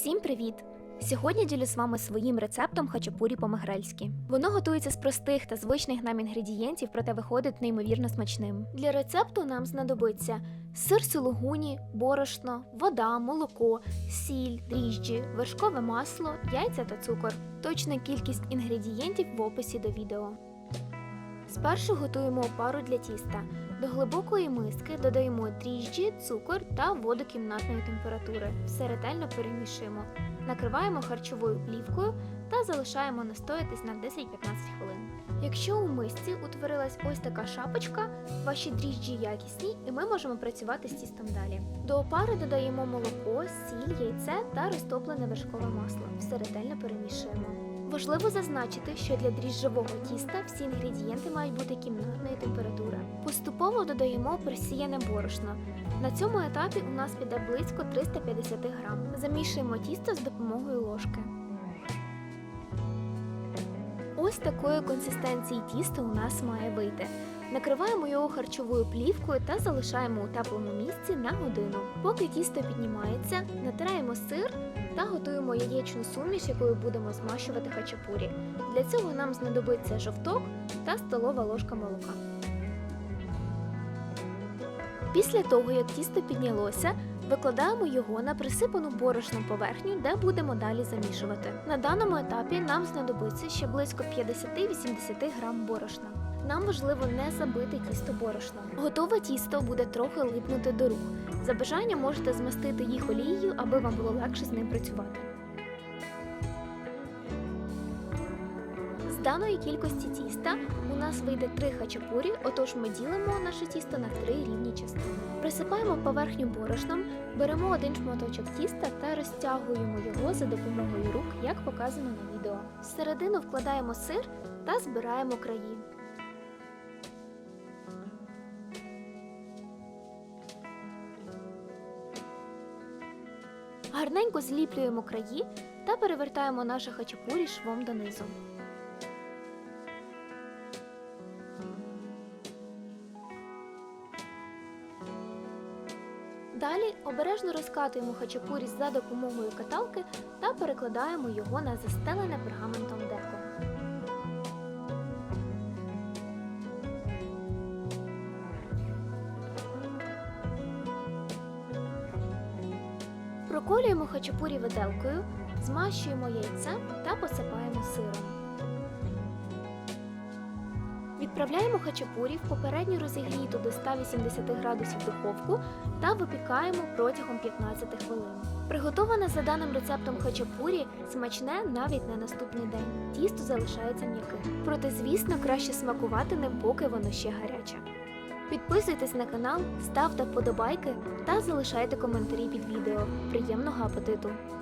Всім привіт! Сьогодні ділю з вами своїм рецептом хачапурі по-мегрельськи. Воно готується з простих та звичних нам інгредієнтів, проте виходить неймовірно смачним. Для рецепту нам знадобиться сир сулугуні, борошно, вода, молоко, сіль, дріжджі, вершкове масло, яйця та цукор. Точна кількість інгредієнтів в описі до відео. Спершу готуємо опару для тіста. До глибокої миски додаємо дріжджі, цукор та воду кімнатної температури. Все ретельно перемішуємо. Накриваємо харчовою плівкою та залишаємо настоятись на 10-15 хвилин. Якщо у мисці утворилась ось така шапочка, ваші дріжджі якісні, і ми можемо працювати з тістом далі. До опари додаємо молоко, сіль, яйце та розтоплене вершкове масло. Все ретельно перемішуємо. Важливо зазначити, що для дріжджового тіста всі інгредієнти мають бути кімнатної температури. Поступово додаємо просіяне борошно. На цьому етапі у нас піде близько 350 грам. Замішуємо тісто з допомогою ложки. Ось такої консистенції тісто у нас має вийти. Накриваємо його харчовою плівкою та залишаємо у теплому місці на годину. Поки тісто піднімається, натираємо сир та готуємо яєчну суміш, якою будемо змащувати хачапурі. Для цього нам знадобиться жовток та столова ложка молока. Після того, як тісто піднялося, викладаємо його на присипану борошном поверхню, де будемо далі замішувати. На даному етапі нам знадобиться ще близько 50-80 грам борошна. Нам важливо не забити тісто борошном. Готове тісто буде трохи липнути до рук. За бажанням можете змастити їх олією, аби вам було легше з ним працювати. Даної кількості тіста у нас вийде три хачапурі, отож ми ділимо наше тісто на три рівні частини. Присипаємо поверхню борошном, беремо один шматочок тіста та розтягуємо його за допомогою рук, як показано на відео. Всередину вкладаємо сир та збираємо краї. Гарненько зліплюємо краї та перевертаємо наше хачапурі швом донизу. Далі обережно розкатуємо хачапурі за допомогою каталки та перекладаємо його на застелене пергаментом деко. Проколюємо хачапурі виделкою, змащуємо яйцем та посипаємо сиром. Відправляємо хачапурі в попередньо розігріту до 180 градусів духовку та випікаємо протягом 15 хвилин. Приготоване за даним рецептом хачапурі смачне навіть на наступний день. Тісто залишається м'яким. Проте, звісно, краще смакувати ним, поки воно ще гаряче. Підписуйтесь на канал, ставте вподобайки та залишайте коментарі під відео. Приємного апетиту!